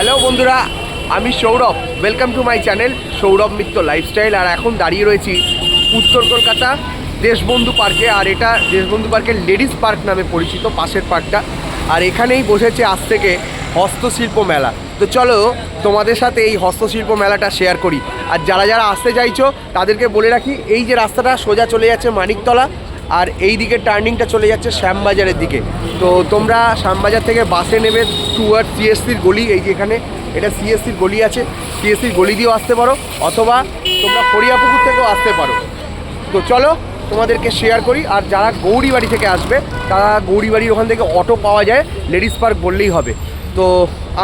Hello বন্ধুরা, আমি Sourav. Welcome to my channel Sourav Mitra lifestyle আর এখন দাঁড়িয়ে রয়েছি উত্তর কলকাতা দেশবন্ধু পার্কে। আর এটা দেশবন্ধু পার্কের লেডিস পার্ক নামে পরিচিত, পাশের পার্কটা। আর এখানেই বসেছে আজ থেকে হস্তশিল্প মেলা। তো চলো তোমাদের সাথে এই হস্তশিল্প মেলাটা শেয়ার করি। আর যারা যারা আসতে চাইছো, তাদেরকে বলে রাখি, এই যে রাস্তাটা সোজা চলে যাচ্ছে মানিকতলা। আর এই দিকে টার্নিংটা চলে যাচ্ছে শ্যামবাজারের দিকে। তো তোমরা শ্যামবাজার থেকে বাসে নেবে টুয়ার্ড সিএসসির গলি, এই যে এখানে, এটা সিএসসির গলি আছে। সিএসসির গলি দিয়েও আসতে পারো, অথবা তোমরা খড়িয়াপুকুর থেকেও আসতে পারো। তো চলো, তোমাদেরকে শেয়ার করি, আর যারা গৌরীবাড়ি থেকে আসবে, তারা গৌরীবাড়ির ওখান থেকে অটো পাওয়া যায়, লেডিস পার্ক বললেই হবে। তো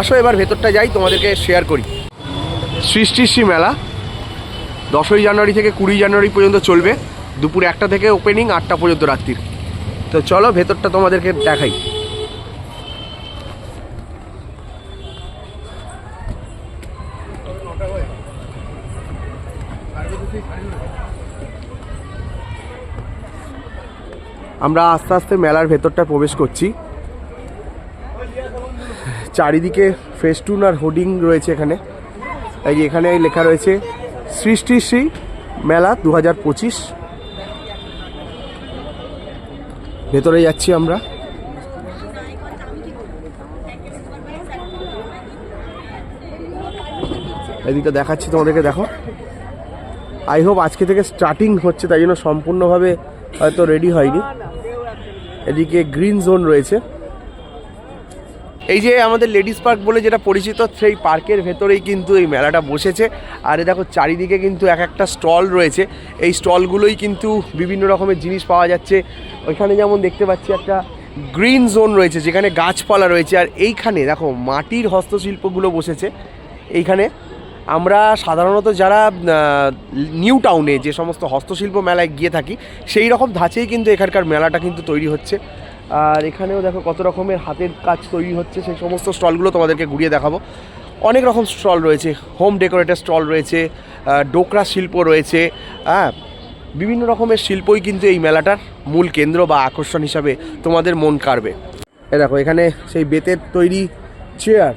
আসো এবার ভেতরটা যাই, তোমাদেরকে শেয়ার করি। সৃষ্টিশ্রী মেলা, দশই জানুয়ারি থেকে কুড়ি জানুয়ারি পর্যন্ত চলবে। দুপুর একটা থেকে ওপেনিং আটটা পর্যন্ত রাত্রির। তো চলো, ভেতরটা তোমাদেরকে দেখাই। আমরা আস্তে আস্তে মেলার ভেতরটা প্রবেশ করছি। চারিদিকে ফেস্টুন আর হোর্ডিং রয়েছে এখানে। এই এখানে লেখা রয়েছে সৃষ্টিশ্রী মেলা দু হাজার পঁচিশ। ভেতরে যাচ্ছি আমরা। এদিকটা দেখাচ্ছি তোমাদেরকে, দেখো। আই হোপ আজকে থেকে স্টার্টিং হচ্ছে, তাই জন্য সম্পূর্ণভাবে হয়তো রেডি হয়নি। এদিকে গ্রিন জোন রয়েছে। এই যে আমাদের লেডিস পার্ক বলে যেটা পরিচিত, সেই পার্কের ভেতরেই কিন্তু এই মেলাটা বসেছে। আর দেখো, চারিদিকে কিন্তু এক একটা স্টল রয়েছে। এই স্টলগুলোই কিন্তু বিভিন্ন রকমের জিনিস পাওয়া যাচ্ছে। ওইখানে যেমন দেখতে পাচ্ছি একটা গ্রিন জোন রয়েছে, যেখানে গাছপালা রয়েছে। আর এইখানে দেখো, মাটির হস্তশিল্পগুলো বসেছে। এইখানে আমরা সাধারণত যারা নিউ টাউনে যে সমস্ত হস্তশিল্প মেলায় গিয়ে থাকি, সেই রকম ধাঁচেই কিন্তু এখানকার মেলাটা কিন্তু তৈরি হচ্ছে। আর এখানেও দেখো কত রকমের হাতের কাজ তৈরি হচ্ছে, সেই সমস্ত স্টলগুলো তোমাদেরকে ঘুরিয়ে দেখাবো। অনেক রকম স্টল রয়েছে হোম ডেকোরেটার স্টল রয়েছে ডোকরা শিল্প রয়েছে হ্যাঁ বিভিন্ন রকমের শিল্পই কিন্তু এই মেলাটার মূল কেন্দ্র বা আকর্ষণ হিসাবে তোমাদের মন কাড়বে। এ দেখো, এখানে সেই বেতের তৈরি চেয়ার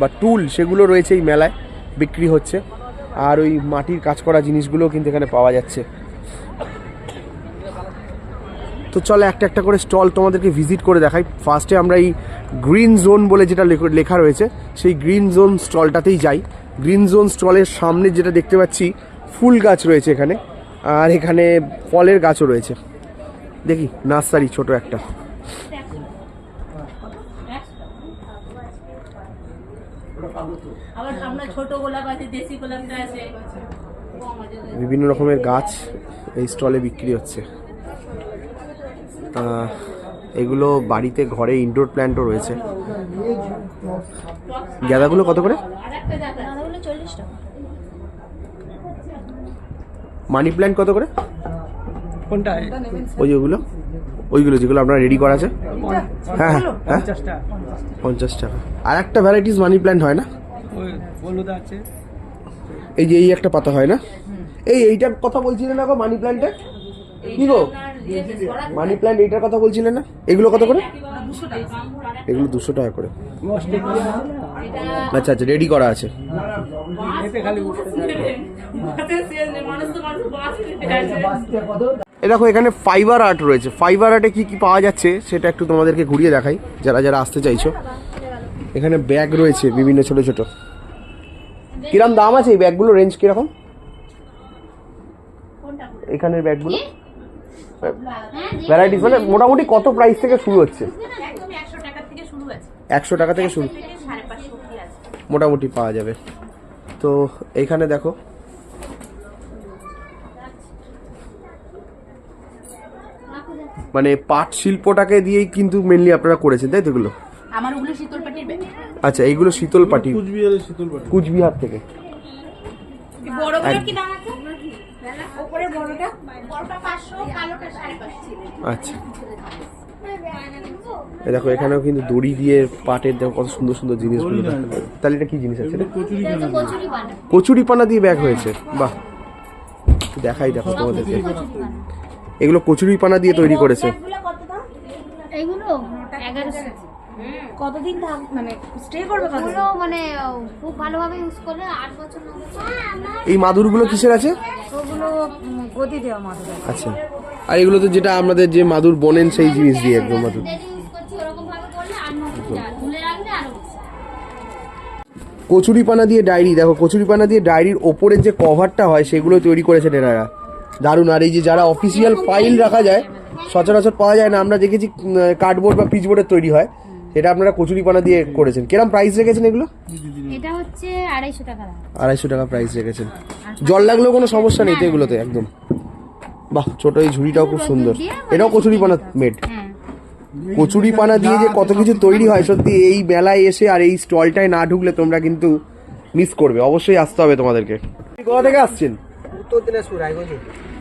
বা টুল সেগুলো রয়েছে এই মেলায়, বিক্রি হচ্ছে। আর ওই মাটির কাজ করা জিনিসগুলো কিন্তু এখানে পাওয়া যাচ্ছে। তো চলো একটা একটা করে স্টল তোমাদেরকে ভিজিট করে দেখাই। ফার্স্টে আমরা এই গ্রিন জোন বলে যেটা লেখ- রয়েছে সেই গ্রিন জোন স্টলটাতেই যাই। গ্রিন জোন স্টলের সামনে যেটা দেখতে পাচ্ছি ফুল গাছ রয়েছে এখানে আর এখানে ফলের গাছও রয়েছে। দেখি নার্সারি ছোট একটা। বিভিন্ন রকমের গাছ এই স্টলে বিক্রি হচ্ছে। এগুলো বাড়িতে ঘরে ইনডোর প্ল্যান্টও রয়েছে। গাঁদাগুলো কত করে? মানি প্ল্যান্ট কত করে? কোনটা ওই ওগুলো? ওইগুলো যেগুলো আপনার রেডি করা আছে। হ্যাঁ হ্যাঁ হ্যাঁ। পঞ্চাশ টাকা। আর একটা ভ্যারাইটিস মানি প্ল্যান্ট হয় না? এই যে এই একটা পাতা হয় না? এই এইটার কথা বলছিলেন না গো মানি প্ল্যান্টের কি গো? মানি প্ল্যান্ট এইটার কথা বলছিলেন না? এগুলো কত করে? এগুলো দুশো টাকা করে। আচ্ছা আচ্ছা রেডি করা আছে। এ দেখো এখানে ফাইবার আর্ট রয়েছে। ফাইবার আর্টে কি কি পাওয়া যাচ্ছে সেটা একটু তোমাদেরকে ঘুরিয়ে দেখাই যারা যারা আসতে চাইছো। এখানে ব্যাগ রয়েছে বিভিন্ন ছোট ছোট। কিরম দাম আছে এই ব্যাগগুলো রেঞ্জ কীরকম? এখানের ব্যাগগুলো ভ্যারাইটিস মানে মোটামুটি কত প্রাইস থেকে শুরু হচ্ছে? একশো টাকা থেকে শুরু। মোটামুটি পাওয়া যাবে। তো এইখানে দেখো। মানে পাট শিল্পটাকে দিয়েই কিন্তু মেনলি আপনারা করেছেন তাই তো এগুলো? আমার ওগুলো শীতল পাটির আচ্ছা এইগুলো শীতল পাটি কুচবিহারের কুচবিহার থেকে। বড়গুলোর কি দাম আচ্ছা। দেখো এখানেও কিন্তু দড়ি দিয়ে পাটের দেখো কত সুন্দর সুন্দর জিনিসগুলো যায়। তাহলে এটা কি জিনিস আছে? কচুরি এটা হচ্ছে কচুরি বানা কচুরি পানা দিয়ে ব্যাগ হয়েছে। বাহ। দেখাই দেখো তোমাদেরকে। এগুলো কচুরি পানা দিয়ে তৈরি করেছে। এগুলো এগারোশো। কতদিন থাক মানে স্টে করবে কতদিন? মানে খুব ভালোভাবে ইউজ করলে আট বছর এই মাদুরগুলো কিসের আছে? ওগুলো গদি দেওয়া মাদুর। আচ্ছা। আর এগুলো তো যেটা আমাদের যে মাদুর বনেন সেই জিনিস দিয়ে একদম মাদুর। কচুরিপানা দিয়ে ডায়েরি দেখো কচুরিপানা দিয়ে ডায়েরির ওপরের যে কভারটা হয় সেগুলো তৈরি করেছেন এনারা। দারুণ আর এই যে যারা অফিসিয়াল ফাইল রাখা যায় সচরাচর পাওয়া যায় না। আমরা দেখেছি কার্ডবোর্ড বা পিচবোর্ডের তৈরি হয়। সেটা আপনারা কচুরিপানা দিয়ে করেছেন। কিরম প্রাইস রেখেছেন এগুলো? এটা হচ্ছে আড়াইশো টাকা। আড়াইশো টাকা প্রাইস রেখেছেন। জল লাগলেও কোনো সমস্যা নেই তো এগুলোতে একদম। বাহ ছোট এই ঝুড়িটাও খুব সুন্দর। এটাও কচুরিপানা মেড হ্যাঁ। কচুরিপানা দিয়ে যে কত কিছু তৈরি হয় সত্যি এই মেলায় এসে আর এই স্টলটায় না ঢুকলে তোমরা কিন্তু মিস করবে। অবশ্যই আসতে হবে তোমাদেরকে। কোথা থেকে আসছেন? উত্তর দিনাজপুর রায়গঞ্জ।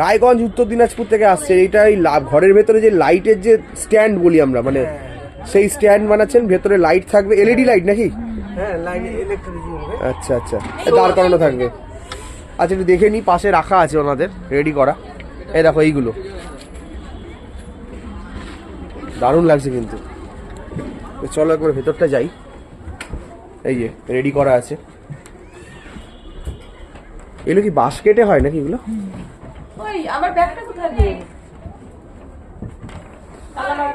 রায়গঞ্জ উত্তর দিনাজপুর থেকে আসছে। এইটা এই ঘরের ভেতরে যে লাইটের যে স্ট্যান্ড বলি আমরা মানে সেই স্ট্যান্ড বানাচ্ছেন ভেতরে লাইট থাকবে। এলইডি লাইট নাকি? হ্যাঁ আচ্ছা আচ্ছা। দাঁড় করানো থাকবে। আচ্ছা একটু দেখে নিই পাশে রাখা আছে ওনাদের রেডি করা। এই দেখো এইগুলো। দারুণ লাগছে কিন্তু। চলো একবার ভেতরটা যাই। এই যে রেডি করা আছে। এগুলো কি বাস্কেটে হয় নাকি এগুলো? ওই আমার ব্যাগটা কোথায় দিয়ে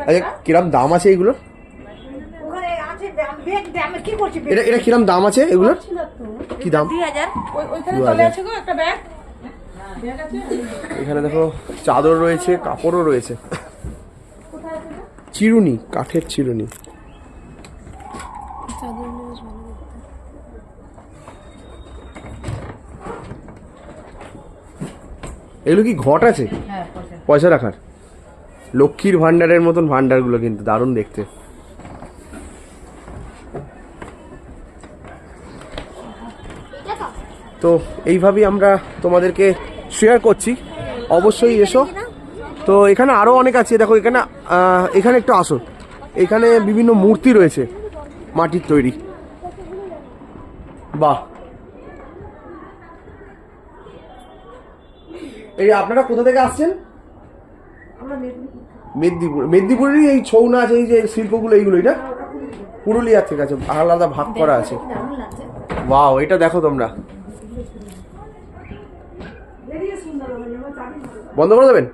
আচ্ছা কিরম দাম আছে এগুলো? ওখানে আছে ব্যাগ আমি কি করছি এটা এটা কিরম দাম আছে এগুলোর? কি দাম? দুই হাজার। ওইখানে দু আছে গো একটা ব্যাগ। এখানে দেখো চাদর রয়েছে কাপড়ও রয়েছে। চিরুনি কাঠের চিরুনি। এগুলো কি ঘট আছে? হ্যাঁ পয়সা রাখার? লক্ষ্মীর ভান্ডারের মতন ভান্ডারগুলো কিন্তু দারুণ দেখতে। তো এইভাবেই আমরা তোমাদেরকে শেয়ার করছি। অবশ্যই এসো। তো এখানে আরও অনেক আছে। দেখো এখানে এখানে একটু আসো। এখানে বিভিন্ন মূর্তি রয়েছে মাটির তৈরি। বাহ। এই আপনারা কোথা থেকে আসছেন? মেদিনীপুর। মেদিনীপুরেরই এই ছৌ নাচ এই যে শিল্পগুলো এইগুলোই না পুরুলিয়া। থেকে আছে। আলাদা ভাগ করা আছে। ওয়াও এটা দেখো তোমরা। বন্ধ করে দেবেন?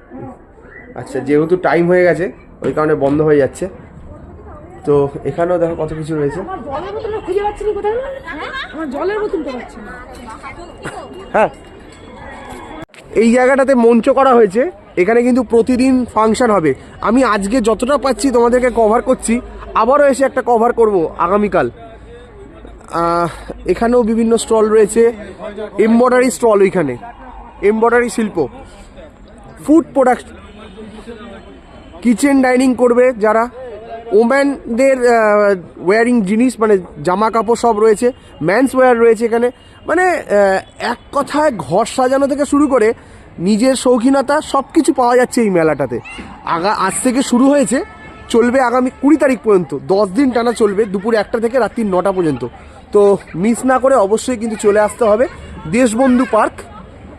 আচ্ছা যেহেতু টাইম হয়ে গেছে ওই কারণে বন্ধ হয়ে যাচ্ছে। তো এখানেও দেখো কত কিছু রয়েছে। হ্যাঁ। এই জায়গাটাতে মঞ্চ করা হয়েছে। এখানে কিন্তু প্রতিদিন ফাংশন হবে। আমি আজকে যতটা পাচ্ছি তোমাদেরকে কভার করছি আবারও এসে একটা কভার করব আগামীকাল। এখানেও বিভিন্ন স্টল রয়েছে। এমব্রয়ডারি স্টল ওইখানে। এমব্রয়ডারি শিল্প। ফুড প্রোডাক্ট কিচেন ডাইনিং করবে যারা। ওম্যানদের ওয়ারিং জিনিস মানে জামা কাপড় সব রয়েছে ম্যানস ওয়্যার রয়েছে এখানে। মানে এক কথায় ঘর সাজানো থেকে শুরু করে নিজের শৌখিনতা সব কিছু পাওয়া যাচ্ছে এই মেলাটাতে। আগা, আজ থেকে শুরু হয়েছে, চলবে আগামী কুড়ি তারিখ পর্যন্ত। দশ দিন টানা চলবে, দুপুর একটা থেকে রাত্রি নটা পর্যন্ত। তো মিস না করে অবশ্যই কিন্তু চলে আসতে হবে। দেশবন্ধু পার্ক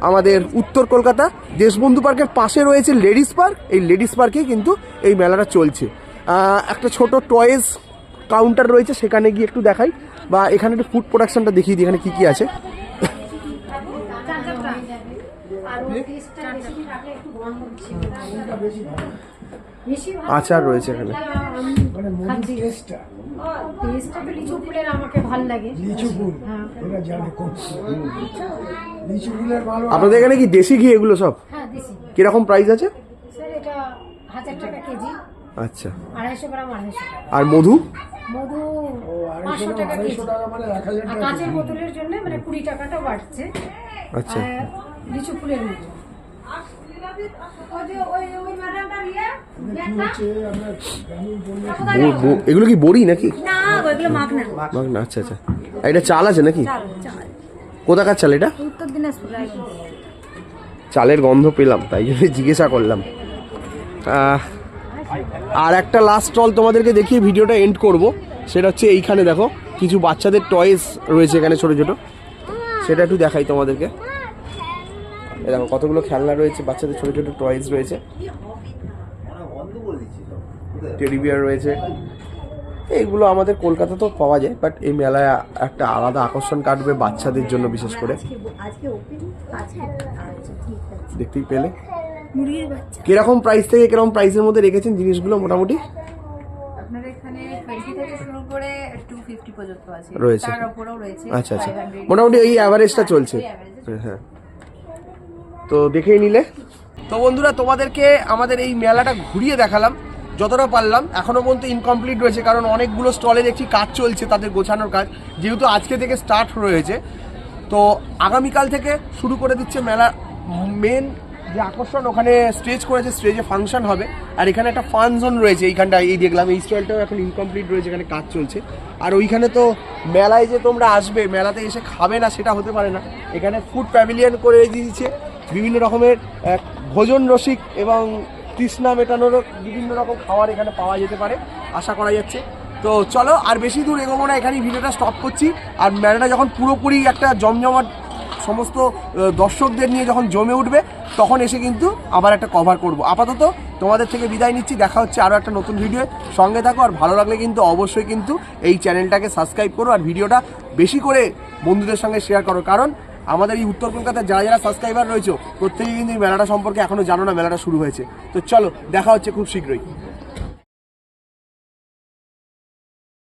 আমাদের উত্তর কলকাতা দেশবন্ধু পার্কের পাশে রয়েছে লেডিস পার্ক। এই লেডিস পার্কে কিন্তু এই মেলাটা চলছে। একটা ছোট টয়েস কাউন্টার রয়েছে সেখানে গিয়ে একটু দেখাই। বা এখানে একটু ফুড প্রোডাকশনটা দেখিয়ে দিই এখানে কী কী আছে। আচার রয়েছে এখানে। লিচু ফুলের আমাকে ভালো লাগে। লিচু ফুল আপনাদের এখানে কি দেশি ঘি এগুলো সব? হ্যাঁ দেশি কীরকম প্রাইস আছে? স্যার এটা হাজার টাকা কেজি। আচ্ছা। আড়াইশো গ্রাম আড়াইশো আর মধু? পাঁচশো টাকা কেজি। কাঁচের বোতলের জন্য মানে কুড়ি টাকাটা বাড়ছে। আচ্ছা। লিচু ফুলের এগুলো কি বড়ি নাকি? না আচ্ছা আচ্ছা। আর এটা চাল আছে নাকি? চাল চাল। কোথাকার চাল এটা? উত্তর দিনাজপুর চালের গন্ধ পেলাম তাই জন্য জিজ্ঞাসা করলাম। আর একটা লাস্ট স্টল তোমাদেরকে দেখিয়ে ভিডিওটা এন্ড করব। সেটা হচ্ছে এইখানে দেখো কিছু বাচ্চাদের টয়েস রয়েছে এখানে ছোট ছোট। সেটা একটু দেখাই তোমাদেরকে। দেখো কতগুলো খেলনা রয়েছে বাচ্চাদের ছোট ছোট টয়েস রয়েছে। টেডি বিয়ার রয়েছে। এইগুলো আমাদের কলকাতাতেও পাওয়া যায় বাট এই মেলায় একটা আলাদা আকর্ষণ কাটবে বাচ্চাদের জন্য বিশেষ করে। দেখতেই পেলে। কীরকম প্রাইস থেকে কীরকম প্রাইসের মধ্যে রেখেছেন জিনিসগুলো মোটামুটি? আপনার এখানে টোয়েন্টি থেকে শুরু করে টু ফিফটি পর্যন্ত আছে। রয়েছে। তার উপরেও রয়েছে আচ্ছা আচ্ছা। মোটামুটি এই অ্যাভারেজটা চলছে। হ্যাঁ। তো দেখেই নিলে। তো বন্ধুরা তোমাদেরকে আমাদের এই মেলাটা ঘুরিয়ে দেখালাম। যতটা পারলাম এখনও পর্যন্ত ইনকমপ্লিট রয়েছে, কারণ অনেকগুলো স্টলের একটি কাজ চলছে তাদের গোছানোর কাজ, যেহেতু আজকে থেকে স্টার্ট রয়েছে। তো আগামীকাল থেকে শুরু করে দিচ্ছে মেলা মেন যে আকর্ষণ ওখানে স্টেজ করেছে স্টেজে ফাংশন হবে। আর এখানে একটা ফান জোন রয়েছে এইখানটা এই দেখলাম, এই স্টলটাও এখন ইনকমপ্লিট রয়েছে, এখানে কাজ চলছে। আর ওইখানে তো মেলায় যে তোমরা আসবে, মেলাতে এসে খাবে না, সেটা হতে পারে না। এখানে ফুড প্যাভিলিয়ন করে দিয়েছে, বিভিন্ন রকমের ভোজন রসিক এবং তৃষ্ণা মেটানোরও বিভিন্ন রকম খাবার এখানে পাওয়া যেতে পারে, আশা করা যাচ্ছে। তো চলো, আর বেশি দূর এগোবো না, এখানেই ভিডিওটা স্টপ করছি। আর মেলাটা যখন পুরোপুরি একটা জমজমাট সমস্ত দর্শকদের নিয়ে যখন জমে উঠবে, তখন এসে কিন্তু আবার একটা কভার করব। আপাতত তোমাদের থেকে বিদায় নিচ্ছি, দেখা হচ্ছে আরও একটা নতুন ভিডিও সঙ্গে থাকো, আর ভালো লাগলে কিন্তু অবশ্যই কিন্তু এই চ্যানেলটাকে সাবস্ক্রাইব করো, আর ভিডিওটা বেশি করে বন্ধুদের সঙ্গে শেয়ার করো। কারণ আমাদের এই উত্তর কলকাতার যারা যারা সাবস্ক্রাইবার রয়েছে প্রত্যেকেই কিন্তু এই মেলাটা সম্পর্কে এখনও জানো না, মেলাটা শুরু হয়েছে। তো চলো, দেখা হচ্ছে খুব শীঘ্রই।